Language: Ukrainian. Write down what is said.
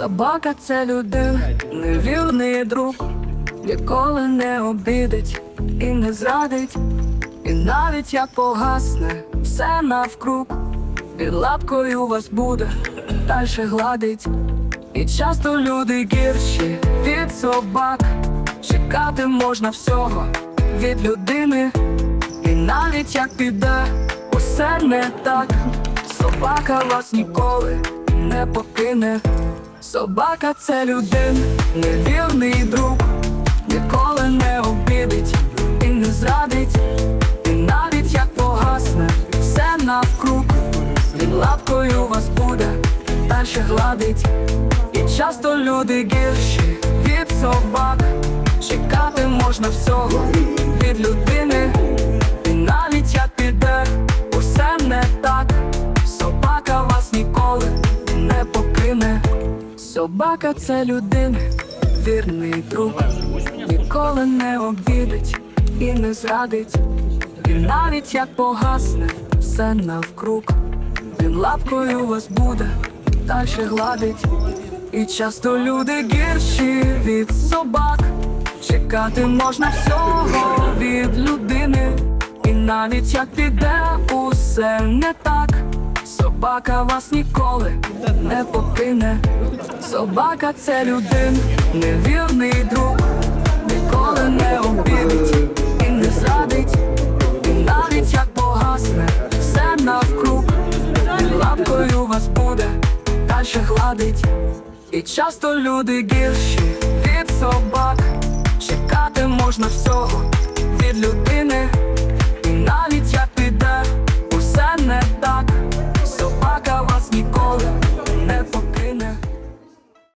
Собака це людина, невірний друг, ніколи не обідить і не зрадить, і навіть як погасне все навкруг, під лапкою вас буде дальше гладить. І часто люди гірші від собак, чекати можна всього від людини, і навіть як піде, усе не так, собака вас ніколи не покине. Собака це людина, невірний друг, ніколи не обідить і не зрадить, і навіть як погасне все навкруг, він лапкою вас буде дальше гладить. І часто люди гірші від собак, чекати можна всього від людини, і навіть як піде, усе не так, собака вас ніколи. Собака це людина, вірний друг, ніколи не обідить і не зрадить, і навіть як погасне все навкруг, він лапкою вас буде дальше гладить. І часто люди гірші від собак, чекати можна всього від людини, і навіть як піде усе не так, собака вас ніколи не покине. Собака це людина, невірний друг, ніколи не обідить і не зрадить, і навіть як погасне все навкруг, він лапкою вас буде дальше гладить. І часто люди гірші від собак, чекати можна всього від людини,